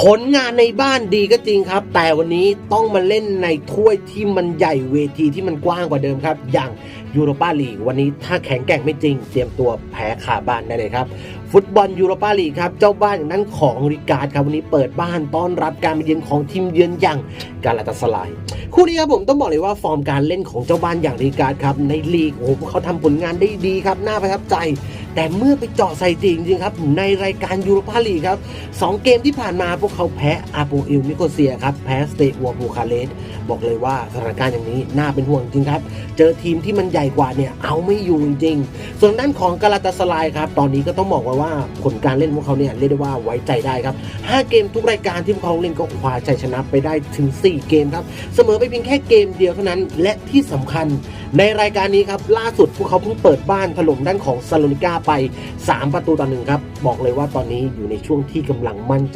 ผลงานในบ้านดีก็จริงครับ แต่วันนี้ต้องมาเล่นในถ้วยที่มันใหญ่เวทีที่มันกว้างกว่าเดิมครับ อย่างยูโรปาลีกวันนี้ถ้าแข็งแกร่งไม่จริง เตรียมตัวแพ้ขาบ้านได้เลยครับ ฟุตบอลยูโรปาลีกครับ เจ้าบ้านอย่างนั้นของริการดครับ วันนี้เปิดบ้านต้อนรับการมาเยือนของทีมเยือนอย่างกาลาตาสลาย คู่นี้ครับผมต้องบอกเลยว่าฟอร์มการเล่นของเจ้าบ้านอย่างริการดครับในลีกโอ้โหเขาทำผลงานได้ดีครับน่าประทับใจ แต่เมื่อไปเจาะใส่จริงจริงๆครับ ในรายการยูโรปาลีครับสองเกมที่ผ่านมาพวกเขาแพ้อาโปอิลนิโคเซียครับ แพ้สเตวัวบูคาเลสบอกเลยว่าสถานการณ์อย่างนี้น่าเป็นห่วงจริงครับ เจอทีมที่มันใหญ่กว่าเนี่ย เอาไม่อยู่จริงๆส่วนด้านของกาลาตาสลายครับ ตอนนี้ก็ต้องบอกว่าวาผลการเล่นของเขาเนี่ยเรียกได้ว่าไว้ใจได้ครับ 5 เกมทุกรายการที่พวกเขาเล่นก็คว้าชัยชนะไปได้ถึง 4 เกมครับ เสมอไปเพียงแค่เกมเดียวเท่านั้น และที่สำคัญ ในรายการนี้ครับล่าสุดพวกเขาเพิ่งเปิดบ้านถล่มด้านของซาโลนิก้าไป 3 ประตูต่อหนึ่งครับ บอกเลยว่าตอนนี้อยู่ในช่วงที่กำลังมั่นใจ